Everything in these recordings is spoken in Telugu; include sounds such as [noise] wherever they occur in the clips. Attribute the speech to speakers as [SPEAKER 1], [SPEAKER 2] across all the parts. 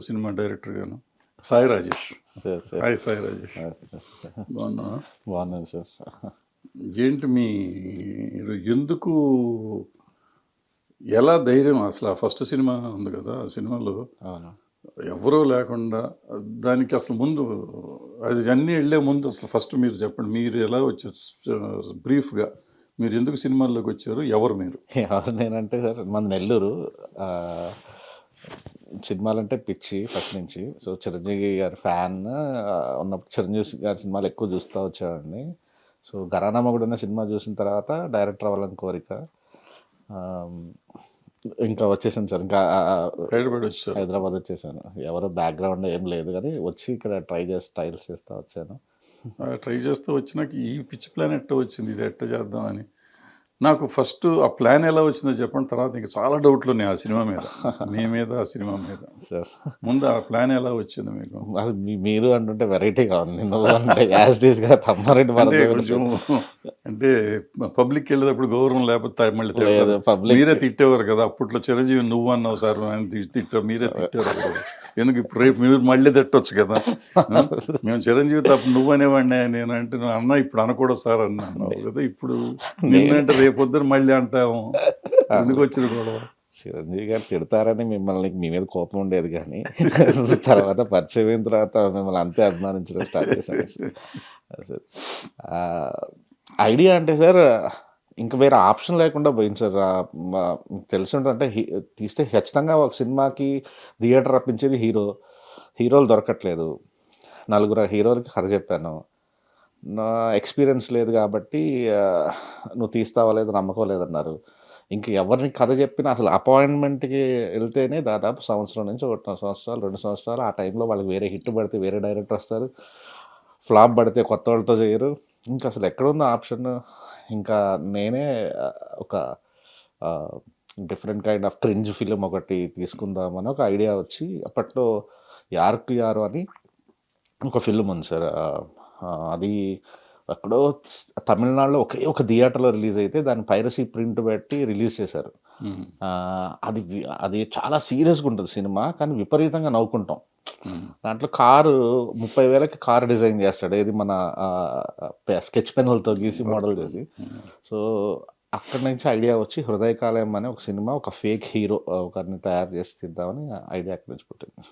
[SPEAKER 1] సినిమా డైరెక్టర్ గాను. సాయి రాజేష్. హాయ్ సాయి రాజేష్. బాగున్నా
[SPEAKER 2] బాగున్నాను సార్.
[SPEAKER 1] ఏంటి మీరు ఎందుకు ఎలా ధైర్యం? అసలు ఆ ఫస్ట్ సినిమా ఉంది కదా ఆ సినిమాలో ఎవరూ లేకుండా దానికి అసలు ముందు అది అన్నీ వెళ్ళే ముందు అసలు ఫస్ట్ మీరు చెప్పండి మీరు ఎలా వచ్చారు బ్రీఫ్గా మీరు ఎందుకు సినిమాల్లోకి వచ్చారు? ఎవరు మీరు?
[SPEAKER 2] ఎవరు నేనంటే సార్ మన నెల్లూరు ఆ, సినిమాలంటే పిచ్చి ఫస్ట్ నుంచి. సో చిరంజీవి గారి ఫ్యాన్ ఉన్నప్పుడు చిరంజీవి గారి సినిమాలు ఎక్కువ చూస్తూ వచ్చేవాడిని. సో గరానా కూడా ఉన్న సినిమా చూసిన తర్వాత డైరెక్టర్ అవ్వాలని కోరిక. ఇంకా వచ్చేసాను సార్. ఇంకా
[SPEAKER 1] బయటపడి వచ్చారు
[SPEAKER 2] హైదరాబాద్ వచ్చేసాను. ఎవరో బ్యాక్గ్రౌండ్ ఏం లేదు కానీ వచ్చి ఇక్కడ ట్రై చేసి ట్రైల్స్ చేస్తూ వచ్చాను.
[SPEAKER 1] ట్రై చేస్తూ వచ్చినాక ఈ పిచ్చి ప్లాన్ ఎట్ట వచ్చింది. ఇది ఎట్ట చేద్దామని. నాకు ఫస్ట్ ఆ ప్లాన్ ఎలా వచ్చిందో చెప్పండి తర్వాత ఇంకా చాలా డౌట్లు ఉన్నాయి ఆ సినిమా మీద. [laughs] మీ మీద ఆ సినిమా మీద.
[SPEAKER 2] సార్
[SPEAKER 1] ముందు ఆ ప్లాన్ ఎలా వచ్చింది మీకు?
[SPEAKER 2] అది మీరు అంటుంటే వెరైటీగా ఉంది నువ్వు అంటే యాజ్గా తమ్మారెడ్డి
[SPEAKER 1] కొంచెం అంటే పబ్లిక్ వెళ్ళేటప్పుడు గౌరవం లేకపోతే మళ్ళీ.
[SPEAKER 2] పబ్లిక్
[SPEAKER 1] మీరే తిట్టేవారు కదా అప్పట్లో చిరంజీవి నువ్వు అన్నావు సార్ తిట్టావు మీరే తిట్టారు కదా. ఎందుకు ఇప్పుడు రేపు మీరు మళ్ళీ తిట్టొచ్చు కదా? మేము చిరంజీవి తప్ప నువ్వు అనేవాడిని నేను అంటే నువ్వు అన్న ఇప్పుడు అనకూడదు సార్ అన్నావు కదా ఇప్పుడు నిన్నంటే రేపు పొద్దున మళ్ళీ అంటాము ఎందుకు వచ్చిన గొడవ?
[SPEAKER 2] చిరంజీవి గారు తిడతారని మిమ్మల్ని మీ మీద కోపం ఉండేది కానీ తర్వాత పరిచయం అయిన తర్వాత మిమ్మల్ని అంతే అభిమానించడం స్టార్ట్ చేశాను సార్ ఐడియా అంటే సార్ ఇంకా వేరే ఆప్షన్ లేకుండా పోయింది సార్. తెలిసి ఉంటుంది అంటే హీ- తీస్తే ఖచ్చితంగా ఒక సినిమాకి థియేటర్ రప్పించేది హీరో. హీరోలు దొరకట్లేదు. నలుగురు హీరోలకి కథ చెప్పాను. నా ఎక్స్పీరియన్స్ లేదు కాబట్టి నువ్వు తీస్తావా లేదు నమ్మకం లేదన్నారు. ఇంక ఎవరిని కథ చెప్పినా అసలు అపాయింట్మెంట్కి వెళ్తేనే దాదాపు సంవత్సరం నుంచి ఒకటి సంవత్సరాలు రెండు సంవత్సరాలు ఆ టైంలో వాళ్ళకి వేరే హిట్ పడితే వేరే డైరెక్టర్ వస్తారు. ఫ్లాప్ పడితే కొత్త వాళ్ళతో చేయరు. ఇంకా అసలు ఎక్కడుందో ఆప్షన్ ఇంకా నేనే ఒక different kind of cringe film ఒకటి తీసుకుందామని ఒక ఐడియా వచ్చి అప్పట్లో యార్కు యారు అని ఒక ఫిల్మ్ ఉంది సార్. అది ఎక్కడో తమిళనాడులో ఒకే ఒక థియేటర్లో రిలీజ్ అయితే దాని పైరసీ ప్రింట్ పెట్టి రిలీజ్ చేశారు. అది అది చాలా సీరియస్గా ఉంటుంది సినిమా కానీ విపరీతంగా నవ్వుకుంటాం. దాంట్లో కారు ముప్పై వేలకి కారు డిజైన్ చేస్తాడు. ఇది మన స్కెచ్ పెన్నులతో గీసి మోడల్ చేసి. సో అక్కడి నుంచి ఐడియా వచ్చి హృదయకాలయం అనే ఒక సినిమా ఒక ఫేక్ హీరో ఒకరిని తయారు చేసి తీద్దామని ఐడియా అక్కడి నుంచి పుట్టింది.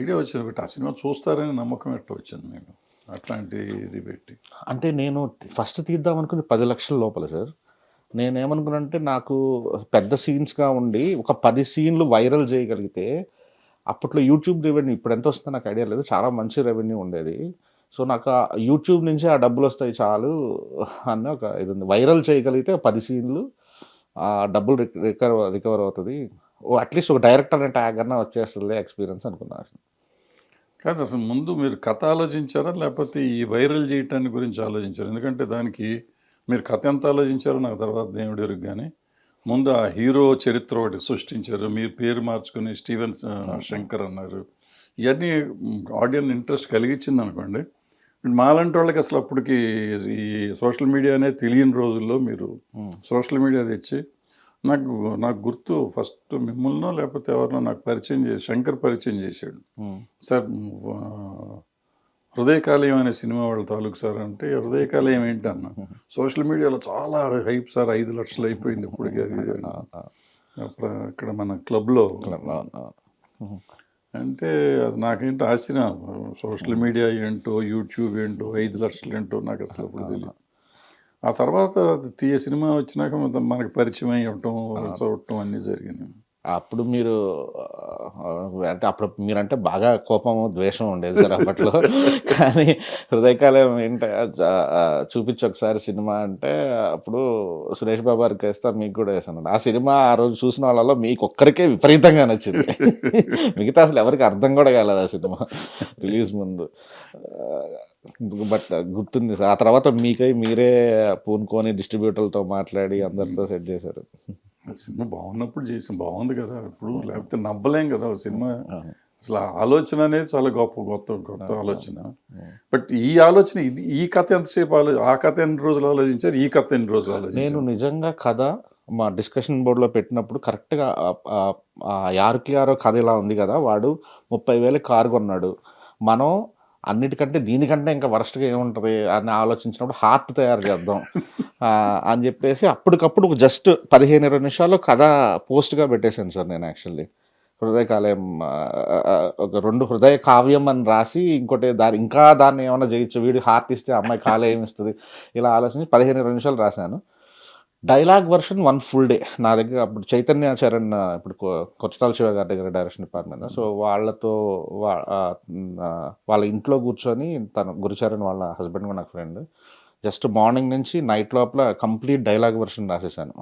[SPEAKER 1] ఐడియా వచ్చింది బట్ ఆ సినిమా చూస్తారని నమ్మకం ఎట్లా వచ్చింది మీకు? అట్లాంటి ఇది పెట్టి.
[SPEAKER 2] అంటే నేను ఫస్ట్ తీద్దాం అనుకుంది పది లక్షల లోపల సార్. నేనేమనుకున్నానంటే నాకు పెద్ద సీన్స్గా ఉండి ఒక పది సీన్లు వైరల్ చేయగలిగితే అప్పట్లో యూట్యూబ్ రెవెన్యూ ఇప్పుడు ఎంత వస్తుందో నాకు ఐడియా లేదు. చాలా మంచి రెవెన్యూ ఉండేది. సో నాకు ఆ యూట్యూబ్ నుంచి ఆ డబ్బులు వస్తాయి చాలు అన్న ఒక ఇది ఉంది. వైరల్ చేయగలిగితే పది సీన్లు ఆ డబ్బులు రికవర్ రికవర్ అవుతుంది. ఓ అట్లీస్ట్ ఒక డైరెక్టర్ అనే ట్యాగ్ అన్న వచ్చేస్తుంది ఎక్స్పీరియన్స్ అనుకున్నాను
[SPEAKER 1] కాదు అసలు ముందు మీరు కథ ఆలోచించారా? లేకపోతే ఈ వైరల్ చేయటాన్ని గురించి ఆలోచించారు? ఎందుకంటే దానికి మీరు కథ ఎంత ఆలోచించారో నాకు తర్వాత దేవుడి ఎరుగు కానీ ముందు ఆ హీరో చరిత్ర ఒకటి సృష్టించారు. మీరు పేరు మార్చుకుని స్టీవెన్ శంకర్ అన్నారు. ఇవన్నీ ఆడియన్స్ ఇంట్రెస్ట్ కలిగించింది అనుకోండి. మాలాంటి వాళ్ళకి అసలు అప్పటికి ఈ సోషల్ మీడియా అనేది తెలియని రోజుల్లో మీరు సోషల్ మీడియా తెచ్చి నాకు నాకు గుర్తు ఫస్ట్ మిమ్మల్నో లేకపోతే ఎవరినో నాకు పరిచయం చేసి శంకర్ పరిచయం చేశాడు. సార్ హృదయకాలయం అనే సినిమా వాళ్ళ తాలూకు సార్ అంటే హృదయకాలయం ఏంటి అన్న సోషల్ మీడియాలో చాలా హైప్ సార్ ఐదు లక్షలు అయిపోయింది ఇప్పటికి అది. అప్పుడు అక్కడ మన క్లబ్లో అంటే అది నాకేంటి ఆశ్చర్యం. సోషల్ మీడియా ఏంటో యూట్యూబ్ ఏంటో ఐదు లక్షలు ఏంటో నాకు అసలు అప్పుడు తెలియదు ఆ. తర్వాత తీయ సినిమా వచ్చినాక మనకి పరిచయం అయ్యటం చూడటం అన్నీ జరిగినాయి.
[SPEAKER 2] అప్పుడు మీరు అంటే అప్పుడు మీరంటే బాగా కోపం ద్వేషం ఉండేది సార్ అప్పట్లో. కానీ హృదయకాలం ఏంట చూపించు ఒకసారి సినిమా అంటే అప్పుడు సురేష్ బాబు గారికి వేస్తా మీకు కూడా వేసాను ఆ సినిమా ఆ రోజు చూసిన వాళ్ళలో మీకు ఒక్కరికే విపరీతంగా నచ్చింది. మిగతా అసలు ఎవరికి అర్థం కూడా కాలేదు ఆ సినిమా. రిలీజ్ ముందు. బట్ గుర్తుంది సార్. ఆ తర్వాత మీకై మీరే పూనుకొని డిస్ట్రిబ్యూటర్లతో మాట్లాడి అందరితో సెట్ చేశారు.
[SPEAKER 1] సినిమా బాగున్నప్పుడు చేసాం బాగుంది కదా ఇప్పుడు లేకపోతే నవ్వలేం కదా సినిమా. అసలు ఆ ఆలోచన అనేది చాలా గొప్ప కొత్త కొత్త ఆలోచన. బట్ ఈ ఆలోచన ఇది ఈ కథ ఎంతసేపు ఆలో ఆ కథ ఎన్ని రోజులు ఆలోచించారు ఈ కథ ఎన్ని రోజులు
[SPEAKER 2] నేను
[SPEAKER 1] ఆలోచించారు
[SPEAKER 2] నిజంగా కథ మా డిస్కషన్ బోర్డులో పెట్టినప్పుడు కరెక్ట్గా యారుకి యారో కథ ఇలా ఉంది కదా వాడు ముప్పై వేలు కారు కొన్నాడు. మనం అన్నిటికంటే దీనికంటే ఇంకా వరస్ట్గా ఏముంటుంది అని ఆలోచించినప్పుడు హార్ట్ తయారు చేద్దాం. అని చెప్పేసి అప్పటికప్పుడు జస్ట్ పదిహేను ఇరవై నిమిషాల్లో కథ పోస్ట్గా పెట్టేశాను సార్ నేను యాక్చువల్లీ. హృదయకాలయం ఒక రెండు హృదయ కావ్యం అని రాసి ఇంకోటి దాని ఇంకా దాన్ని ఏమైనా చేయొచ్చు వీడి హార్ట్ ఇస్తే అమ్మాయి కాలేయం ఇస్తుంది? ఇలా ఆలోచించి పదిహేను ఇరవై నిమిషాలు రాశాను. Dialogue version one full day. నా దగ్గర అప్పుడు చైతన్య చరణ్ ఇప్పుడు కొత్తటాల శివ గారి దగ్గర డైరెక్షన్ డిపార్ట్మెంట్ సో వాళ్ళతో వా- వాళ్ళ ఇంట్లో కూర్చొని తన గురుచరణ్ వాళ్ళ హస్బెండ్ కూడా నాకు ఫ్రెండ్ జస్ట్ మార్నింగ్ నుంచి నైట్ లోపల కంప్లీట్ డైలాగ్ వర్షన్ రాసేసాను.